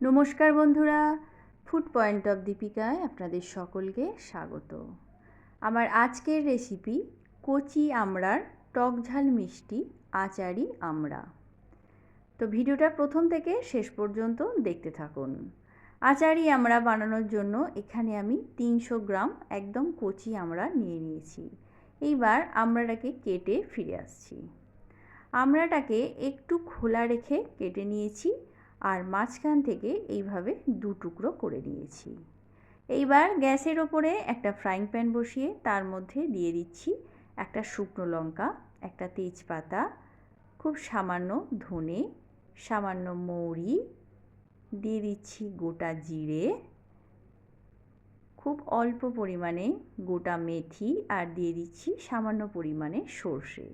নমস্কার বন্ধুরা food point of দীপিকায় আপনাদের সকলকে স্বাগত। আমার আজকের রেসিপি কচি আমড়ার টক ঝাল মিষ্টি আচারি আমড়া। তো ভিডিওটা প্রথম থেকে শেষ পর্যন্ত দেখতে থাকুন। আচারি আমড়া বানানোর জন্য এখানে আমি তিনশো গ্রাম একদম কচি আমড়া নিয়ে নিয়েছি। এইবার আমড়াটাকে কেটে ফিরে আসছি। আমড়াটাকে একটু খোলা রেখে কেটে নিয়েছি। আর মাঝখান থেকে এইভাবে দু টুকরো করে নিয়েছি। এইবার গ্যাসের ওপরে একটা ফ্রাইং প্যান বসিয়ে তার মধ্যে দিয়ে দিচ্ছি একটা শুকনো লঙ্কা, একটা তেজপাতা, খুব সামান্য ধনে, সামান্য মৌরি, দিয়ে দিচ্ছি গোটা জিরে, খুব অল্প পরিমাণে গোটা মেথি, আর দিয়ে দিচ্ছি সামান্য পরিমাণে সর্ষে।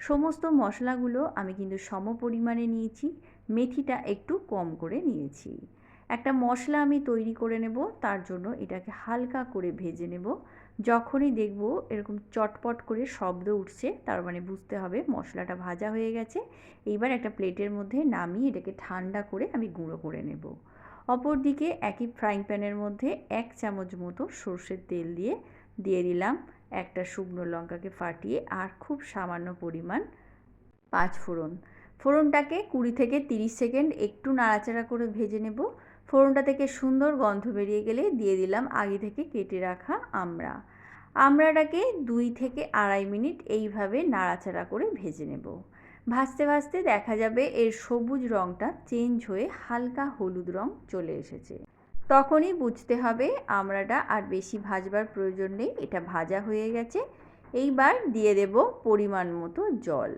সমস্ত মশলাগুলো আমি কিন্তু সম পরিমাণে নিয়েছি, মেথিটা একটু কম করে নিয়েছি। একটা মশলা আমি তৈরি করে নেব, তার জন্য এটাকে হালকা করে ভেজে নেব। যখনই দেখব এরকম চটপট করে শব্দ উঠছে, তার মানে বুঝতে হবে মশলাটা ভাজা হয়ে গেছে, এইবার একটা প্লেটের মধ্যে নামিয়ে এটাকে ঠান্ডা করে আমি গুঁড়ো করে নেব। অপরদিকে একই ফ্রাইং প্যানের মধ্যে এক চামচ মতো সর্ষের তেল দিয়ে দিয়ে দিলাম। একটা শুকনো লঙ্কাকে ফাটিয়ে আর খুব সামান্য পরিমাণ পাঁচ ফোড়ন। ফোড়নটাকে কুড়ি থেকে তিরিশ সেকেন্ড একটু নাড়াচাড়া করে ভেজে নেব। ফোড়নটা থেকে সুন্দর গন্ধ বেরিয়ে গেলে দিয়ে দিলাম আগে থেকে কেটে রাখা আমড়া। আমড়াটাকে দুই থেকে আড়াই মিনিট এইভাবে নাড়াচাড়া করে ভেজে নেব। ভাজতে ভাজতে দেখা যাবে এর সবুজ রঙটা চেঞ্জ হয়ে হালকা হলুদ রং চলে এসেছে। তখনই বুঝতে হবে আমড়াটা আর বেশি ভাজবার প্রয়োজন নেই, এটা ভাজা হয়ে গেছে। এইবার দিয়ে দেব পরিমাণ মতো জল।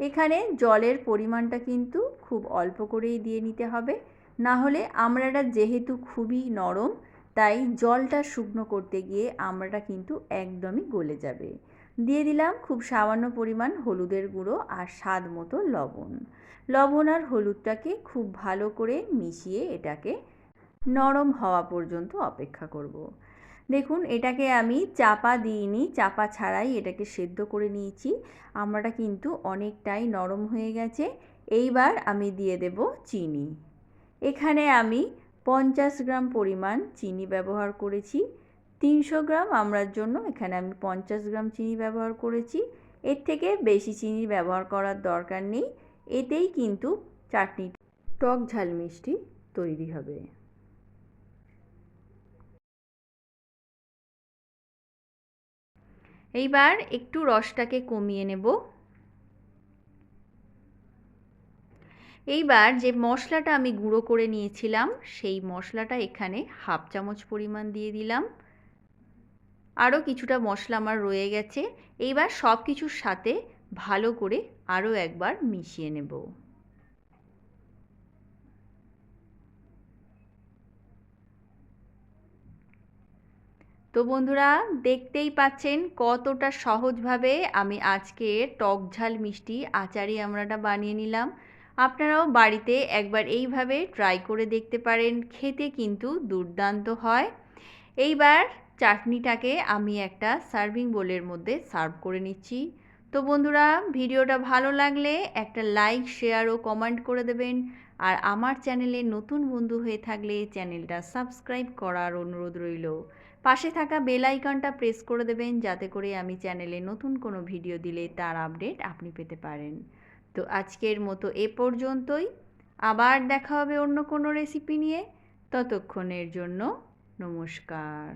এখানে জলের পরিমাণটা কিন্তু খুব অল্প করেই দিয়ে নিতে হবে। না হলে আমড়াটা যেহেতু খুবই নরম, তাই জলটা শুকনো করতে গিয়ে আমড়াটা কিন্তু একদমই গলে যাবে। দিয়ে দিলাম খুব সামান্য পরিমাণ হলুদের গুঁড়ো আর স্বাদ মতো লবণ। লবণ আর হলুদটাকে খুব ভালো করে মিশিয়ে এটাকে নরম হওয়া পর্যন্ত অপেক্ষা করব। দেখুন, এটাকে আমি চাপা দিইনি, চাপা ছাড়াই এটাকে সেদ্ধ করে নিয়েছি। আমরাটা কিন্তু অনেকটাই নরম হয়ে গেছে। এইবার আমি দিয়ে দেব চিনি। এখানে আমি পঞ্চাশ গ্রাম পরিমাণ চিনি ব্যবহার করেছি। তিনশো গ্রাম আমরার জন্য এখানে আমি পঞ্চাশ গ্রাম চিনি ব্যবহার করেছি। এর থেকে বেশি চিনি ব্যবহার করার দরকার নেই। এতেই কিন্তু চাটনি টক ঝাল মিষ্টি তৈরি হবে। এইবার একটু রসটাকে কমিয়ে নেব। এইবার যে মশলাটা আমি গুঁড়ো করে নিয়েছিলাম, সেই মশলাটা এখানে হাফ চামচ পরিমাণ দিয়ে দিলাম। আরও কিছুটা মশলা আমার রয়ে গেছে। এইবার সব কিছুর সাথে ভালো করে আরও একবার মিশিয়ে নেব। তো বন্ধুরা, দেখতেই পাচ্ছেন কতটা সহজভাবে আমি আজকে টক ঝাল মিষ্টি আচারি আমরাটা বানিয়ে নিলাম। আপনারাও বাড়িতে একবার এইভাবে ট্রাই করে দেখতে পারেন, খেতে কিন্তু দুর্দান্ত হয়। এইবার চাটনিটাকে আমি একটা সার্ভিং বোলের মধ্যে সার্ভ করে নিচ্ছি। তো বন্ধুরা, ভিডিওটা ভালো লাগলে একটা লাইক শেয়ার ও কমেন্ট করে দেবেন। আর আমার চ্যানেলে নতুন বন্ধু হয়ে থাকলে চ্যানেলটা সাবস্ক্রাইব করার অনুরোধ রইল। পাশে থাকা বেল আইকনটা প্রেস করে দেবেন, যাতে করে আমি চ্যানেলে নতুন কোনো ভিডিও দিলে তার আপডেট আপনি পেতে পারেন। তো আজকের মতো এ পর্যন্তই। আবার দেখা হবে অন্য কোনো রেসিপি নিয়ে। ততক্ষণের জন্য নমস্কার।